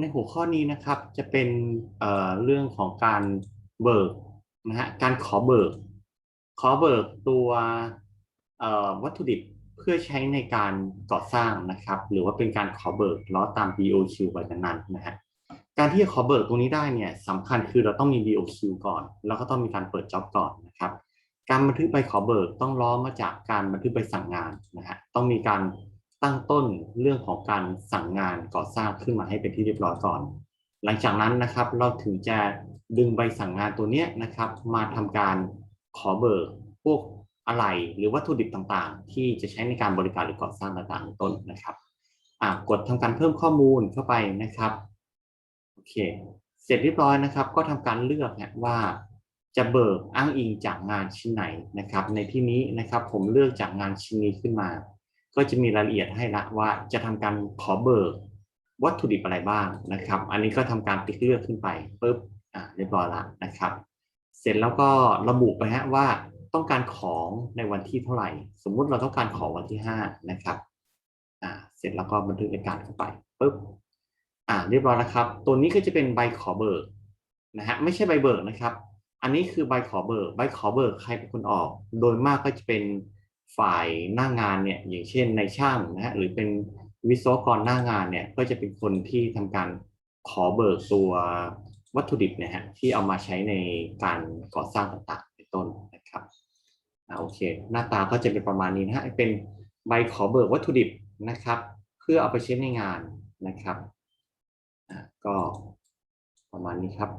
ในหัวข้อนี้นะครับจะเป็นเเรื่องของการเบิกนะฮะการขอเบิก ขอเบิกตัววัตถุดิบเพื่อใช้ในการก่อสร้างนะครับ หรือว่าเป็นการขอเบิกล้อตาม BOQ ใบนั้นนะฮะการที่จะขอเบิกตรงนี้ได้เนี่ยสำคัญคือเราต้องมี BOQ ก่อน แล้วก็ต้องมีการเปิดจ็อบก่อนนะครับ การบันทึกใบขอเบิกต้องล้อมาจากการบันทึกใบสั่งงานนะฮะต้องมีการ ตั้งต้นเรื่องของการสั่งงานก่อสร้างขึ้นมาให้เป็นที่เรียบร้อยก่อน หลังจากนั้นนะครับเราถึงจะดึงใบสั่งงานตัวเนี้ยนะครับ มาทำการขอเบิกพวกอะไหล่หรือวัตถุดิบต่างๆ ที่จะใช้ในการบริการหรือก่อสร้างต่างๆ ต้นนะครับอ่ากดทำการเพิ่มข้อมูลเข้าไปนะครับโอเคเสร็จเรียบร้อยนะครับ ก็ทำการเลือกนะว่าจะเบิกอ้างอิงจากงานชิ้นไหนนะครับ ในที่นี้นะครับผมเลือกจากงานชิ้นนี้ขึ้นมา ก็จะมีรายละเอียดให้ละว่าจะทำการขอเบิกวัตถุดิบอะไรบ้างนะครับ อันนี้ก็ทำการติ๊กเลือกขึ้นไปปุ๊บอ่าเรียบร้อยละนะครับ เสร็จแล้วก็ระบุไปฮะว่าต้องการของในวันที่เท่าไหร่ สมมุติเราต้องการของวันที่ห้านะครับอ่าเสร็จแล้วก็บันทึกรายการเข้าไปปุ๊บอ่าเรียบร้อยแล้วครับ ตัวนี้ก็จะเป็นใบขอเบิกนะฮะไม่ใช่ใบเบิกนะครับ อันนี้คือใบขอเบิก ใบขอเบิกใครเป็นคนออก โดยมากก็จะเป็น ฝ่ายหน้างานเนี่ยอย่างเช่นในช่างนะฮะหรือเป็นวิศวกรหน้างานเนี่ยก็จะเป็นคนที่ทำการขอเบิกตัววัตถุดิบนะฮะที่เอามาใช้ในการก่อสร้างต่างๆเป็นต้นนะครับอโอเค หน้าตาก็จะเป็นประมาณนี้นะฮะเป็นใบขอเบิกวัตถุดิบนะครับ เพื่อเอาไปใช้ในงานนะครับก็ประมาณนี้ครับ